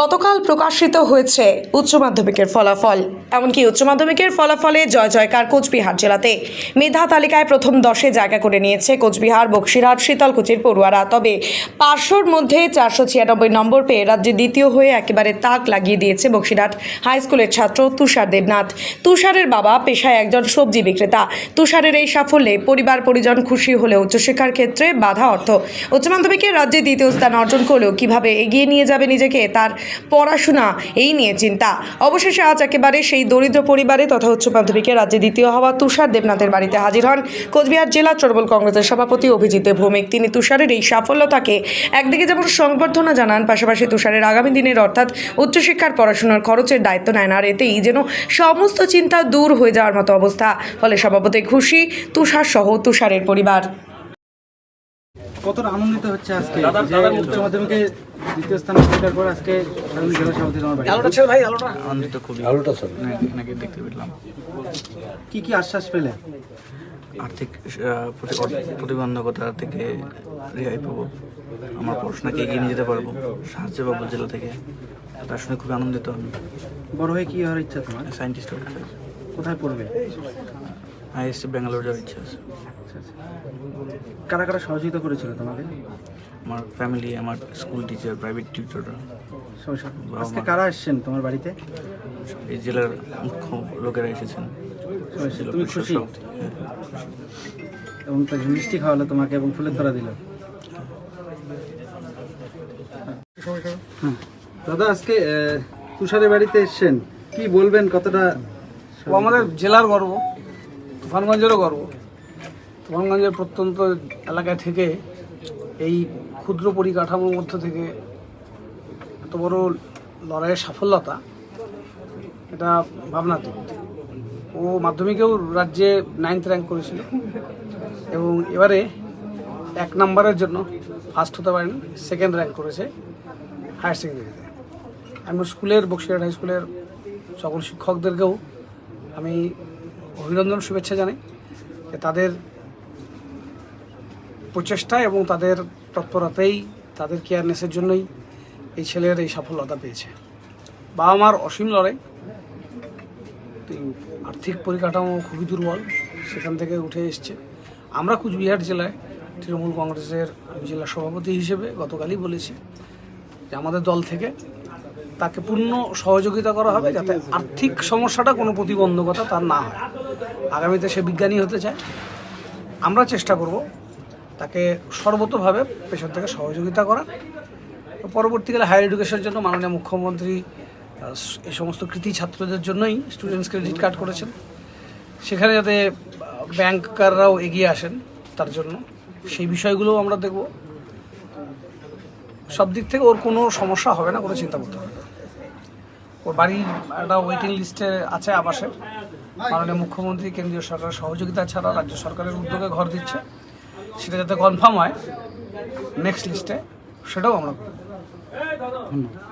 গতকাল প্রকাশিত হয়েছে উচ্চ মাধ্যমিকের ফলাফল। এমনকি উচ্চ মাধ্যমিকের ফলাফলে জয় জয়কার কোচবিহার জেলাতে। মেধা তালিকায় প্রথম দশে জায়গা করে নিয়েছে কোচবিহার, বক্সিরহাট, শীতলকুচির পড়ুয়ারা। তবে পাঁচশোর মধ্যে চারশো ছিয়ানব্বই নম্বর পেয়ে রাজ্যে দ্বিতীয় হয়ে একেবারে তাক লাগিয়ে দিয়েছে বক্সিরহাট হাই স্কুলের ছাত্র তুষার দেবনাথ। তুষারের বাবা পেশায় একজন সবজি বিক্রেতা। তুষারের এই সাফল্যে পরিবার পরিজন খুশি হলেও উচ্চশিক্ষার ক্ষেত্রে বাধা অর্থ। উচ্চ মাধ্যমিকে রাজ্যে দ্বিতীয় স্থান অর্জন করলেও কীভাবে এগিয়ে নিয়ে যাবে নিজেকে তার পড়াশোনা, এই নিয়ে চিন্তা। অবশেষে আজ একেবারে সেই দরিদ্র পরিবারে তথা উচ্চ মাধ্যমিকে রাজ্যে দ্বিতীয় হওয়া তুষার দেবনাথের বাড়িতে হাজির হন। কোচবিহার জেলা তৃণমূল কংগ্রেসের সভাপতি অভিজিৎ ভৌমিক। তিনি তুষারের এই সাফল্যতাকে একদিকে যেমন সংবর্ধনা জানান, পাশাপাশি তুষারের আগামী দিনের অর্থাৎ উচ্চশিক্ষার পড়াশোনার খরচের দায়িত্ব নেন আর এতেই যেন সমস্ত চিন্তা দূর হয়ে যাওয়ার মতো অবস্থা। ফলে সভাপতি খুশি, তুষার সহ তুষারের পরিবার। কতটা আনন্দিত হচ্ছে আজকে? যে উচ্চ মাধ্যমিকে দ্বিতীয় স্থান অধিকার পর আজকে জেলা সভাপতি তোমার বাড়ি আনন্দিত খুবই। আলোটা স্যার এনাকে দেখতে পেলাম। কি কি আশ্বাস পেলে? আর্থিক প্রতিবন্ধকতা থেকে রেহাই পাবো। আমার পড়াশোনাকে এগিয়ে নিয়ে যেতে পারব? সাহায্য পাবো জেলা থেকে। তার শুনে খুবই আনন্দিত আমি। বড় হয়ে কি হওয়ার ইচ্ছা তোমার? সায়েন্টিস্ট কোথায় পড়বে? আইএসসি ব্যাঙ্গালোর যাওয়ার ইচ্ছা আছে আচ্ছা, আচ্ছা। কারা কারা সহযোগিতা করেছিল তোমাকে? আমার ফ্যামিলি আমার স্কুল টিচার প্রাইভেট টিউটররা সব- আজকে কারা এসছেন তোমার বাড়িতে? এই জেলার মুখ্য লোকেরা এসেছেন। তুমি খুশি? হ্যাঁ, এবং তাকে মিষ্টি খাওয়ালো তোমাকে এবং ফুলের তোরা দিল। হুম। দাদা আজকে তুষারের বাড়িতে এসছেন। কি বলবেন কতটা? আমাদের জেলার গর্ব। তুফানগঞ্জেরও গর্ব। তুফানগঞ্জের প্রত্যন্ত এলাকা থেকে এই ক্ষুদ্র পরিকাঠামোর মধ্য থেকে এত বড় লড়াইয়ের সাফল্যতা, এটা ভাবনাতীত। ও মাধ্যমিকেও রাজ্যে নাইনথ র্যাঙ্ক করেছিল এবং এবারে এক নম্বরের জন্য ফার্স্ট হতে পারেনি সেকেন্ড র্যাঙ্ক করেছে হায়ার সেকেন্ডারিতে আমি স্কুলের বক্সিরহাট হাই স্কুলের সকল শিক্ষকদেরকেও আমি অভিনন্দন, শুভেচ্ছা জানাই। যে তাদের প্রচেষ্টা এবং তাদের তৎপরতাই, তাদের কেয়ারনেসের জন্যই এই ছেলের এই সাফল্যতা পেয়েছে। বাবা মার অসীম লড়াই আর্থিক পরিকাঠামো খুবই দুর্বল, সেখান থেকে উঠে এসছে। আমরা কুচবিহার জেলায় তৃণমূল কংগ্রেসের জেলা সভাপতি হিসেবে গতকালই বলেছি যে আমাদের দল থেকে তাকে পূর্ণ সহযোগিতা করা হবে যাতে আর্থিক সমস্যাটা কোনো প্রতিবন্ধকতা তার না হয়। আগামীতে সে বিজ্ঞানী হতে চায়, আমরা চেষ্টা করব তাকে সর্বতোভাবে পেছন থেকে সহযোগিতা করা পরবর্তীকালে হায়ার এডুকেশনের জন্য মাননীয় মুখ্যমন্ত্রী এই সমস্ত কৃতি ছাত্রদের জন্যই স্টুডেন্টস ক্রেডিট কার্ড করেছেন। সেখানে যাতে ব্যাংকাররাও এগিয়ে আসেন তার জন্য। সেই বিষয়গুলোও আমরা দেখব। সব দিক থেকে ওর কোনো সমস্যা হবে না, কোনো চিন্তা করতে হবে। ওর বাড়ির একটা ওয়েটিং লিস্টে আছে আবাসে। মাননীয় মুখ্যমন্ত্রী কেন্দ্রীয় সরকারের সহযোগিতা ছাড়া রাজ্য সরকারের উদ্যোগে ঘর দিচ্ছে। সেটা যাতে কনফার্ম হয় নেক্সট লিস্টে সেটাও আমরা ধন্যবাদ।